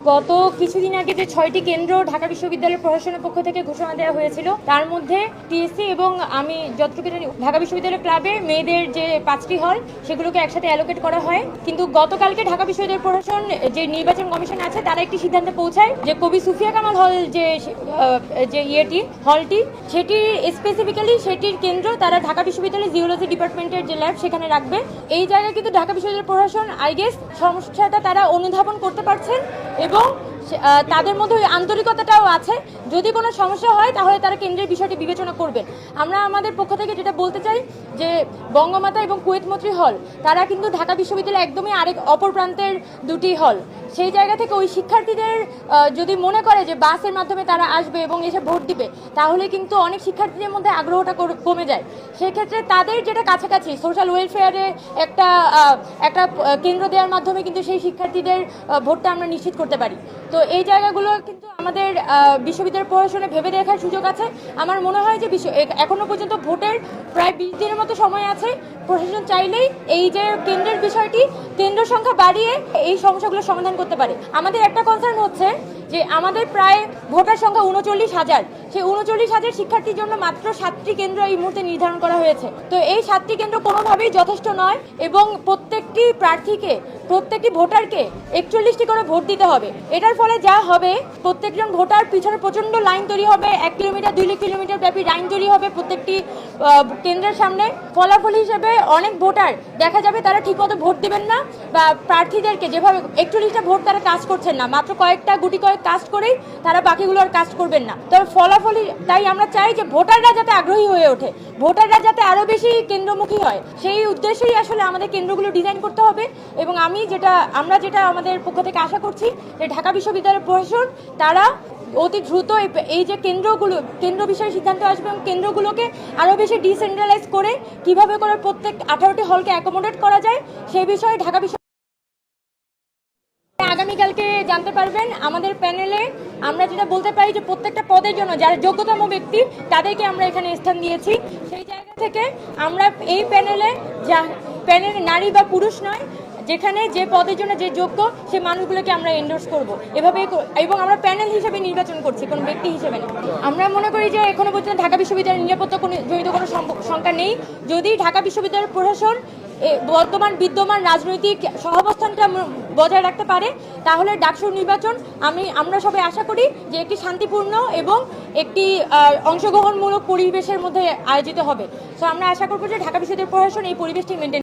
গত কিছুদিন আগে যে ছয়টি কেন্দ্র ঢাকা বিশ্ববিদ্যালয়ের প্রশাসনের পক্ষ থেকে ঘোষণা দেওয়া হয়েছিল, তার মধ্যে টিএসসি এবং আমি যতটুকু জানি ঢাকা বিশ্ববিদ্যালয় ক্লাবে মেয়েদের যে পাঁচটি হল, সেগুলোকে একসাথে অ্যালোকেট করা হয়। কিন্তু গতকালকে ঢাকা বিশ্ববিদ্যালয় প্রশাসন যে নির্বাচন কমিশন আছে, তারা একটি সিদ্ধান্তে পৌঁছায় যে কবি সুফিয়া কামাল হল যে যে ইয়েটি, হলটি, সেটি স্পেসিফিক্যালি সেটির কেন্দ্র তারা ঢাকা বিশ্ববিদ্যালয় জিওলজি ডিপার্টমেন্টের যে ল্যাব সেখানে রাখবে। এই জায়গায় কিন্তু ঢাকা বিশ্ববিদ্যালয় প্রশাসন আই গেস সমস্যাটা তারা অনুধাবন করতে পারছেন। এবং তাদের মধ্যে ওই আন্তরিকতাটাও আছে। যদি কোনো সমস্যা হয়, তাহলে তারা কেন্দ্রের বিষয়টি বিবেচনা করবেন আমরা আমাদের পক্ষ থেকে যেটা বলতে চাই, যে বঙ্গমাতা এবং কুয়েত মৈত্রী হল, তারা কিন্তু ঢাকা বিশ্ববিদ্যালয় একদমই আরেক অপর প্রান্তের দুটি হল। সেই জায়গা থেকে ওই শিক্ষার্থীদের যদি মনে করে যে বাসের মাধ্যমে তারা আসবে এবং এসে ভোট দিবে, তাহলে কিন্তু অনেক শিক্ষার্থীদের মধ্যে আগ্রহটা কমে যায়। সেক্ষেত্রে তাদের যেটা কাছাকাছি সোশ্যাল ওয়েলফেয়ারে একটা একটা কেন্দ্র দেওয়ার মাধ্যমে কিন্তু সেই শিক্ষার্থীদের ভোটটা আমরা নিশ্চিত করতে পারি। তো এই জায়গাগুলো কিন্তু আমাদের বিশ্ববিদ্যালয় প্রশাসনে ভেবে দেখার সুযোগ আছে। আমার মনে হয় যে বিশ্ব এখনও পর্যন্ত ভোটের প্রায় বিশ দিনের মতো সময় আছে। প্রশাসন চাইলেই এই যে কেন্দ্রের বিষয়টি সংখ্যা বাড়িয়ে এই সমস্যাগুলো সমাধান করতে পারে। আমাদের একটা কনসার্ন হচ্ছে যে আমাদের প্রায় ভোটার সংখ্যা উনচল্লিশ হাজার। সেই উনচল্লিশ হাজার শিক্ষার্থীর জন্য মাত্র সাতটি কেন্দ্র এই মুহূর্তে নির্ধারণ করা হয়েছে। তো এই সাতটি কেন্দ্র কোনোভাবেই যথেষ্ট নয় এবং প্রত্যেকটি প্রার্থীকে, প্রত্যেকটি ভোটারকে একচল্লিশটি করে ভোট দিতে হবে। এটার ফলে যা হবে, প্রত্যেকজন ভোটার পিছনে প্রচণ্ড লাইন তৈরি হবে, এক কিলোমিটার, দুই কিলোমিটার ব্যাপী লাইন তৈরি হবে প্রত্যেকটি কেন্দ্রের সামনে। ফলাফল হিসেবে অনেক ভোটার, দেখা যাবে তারা ঠিকমতো ভোট দেবেন না বা প্রার্থীদেরকে যেভাবে একচল্লিশটা ভোট তারা কাজ করছেন না। মাত্র কয়েকটা গুটি কয়েক কাজ করেই তারা বাকিগুলো আর কাজ করবেন না। তবে ফলাফল তাই আমরা চাই যে ভোটাররা যাতে আগ্রহী হয়ে ওঠে। ভোটাররা যাতে আরও বেশি কেন্দ্রমুখী হয়, সেই উদ্দেশ্যেই আসলে আমাদের কেন্দ্রগুলো ডিজাইন করতে হবে এবং আমি যেটা, আমরা যেটা আমাদের পক্ষ থেকে আশা করছি যে ঢাকা বিশ্ববিদ্যালয়ের প্রশাসন, তারা অতি দ্রুত এই- যে কেন্দ্রগুলো, কেন্দ্র বিষয়ে সিদ্ধান্ত আসবে এবং কেন্দ্রগুলোকে আরও বেশি ডিসেন্ট্রালাইজ করে কীভাবে করে প্রত্যেক আঠারোটি হলকে অ্যাকোমোডেট করা যায় সেই বিষয়ে ঢাকা বিশ্ব আগামীকালকে জানতে পারবেন, আমাদের প্যানেলে আমরা যেটা বলতে পারি যে প্রত্যেকটা পদের জন্য যারা যোগ্যতম ব্যক্তি, তাদেরকে আমরা এখানে স্থান দিয়েছি। সেই জায়গা থেকে আমরা এই প্যানেলে যা প্যানেলে নারী বা পুরুষ নয়, যেখানে যে পদের জন্য যে যোগ্য সেই মানুষগুলোকে আমরা এন্ডোর্স করব। এভাবে এবং আমরা প্যানেল হিসেবে নির্বাচন করছি, কোনো ব্যক্তি হিসেবে না। আমরা মনে করি যে এখনও পর্যন্ত ঢাকা বিশ্ববিদ্যালয়ের নিরাপত্তা কোনো, জড়িত কোনো শঙ্কা নেই। যদি ঢাকা বিশ্ববিদ্যালয়ের প্রশাসন বর্তমান বিদ্যমান রাজনৈতিক সহাবস্থানটা বজায় রাখতে পারে, তাহলে ডাকসু নির্বাচন আমি, আমরা সবাই আশা করি যে একটি শান্তিপূর্ণ এবং একটি অংশগ্রহণমূলক পরিবেশের মধ্যে আয়োজিত হবে। সো আমরা আশা করব যে ঢাকা বিশ্ববিদ্যালয় প্রশাসন এই পরিবেশটি মেনটেন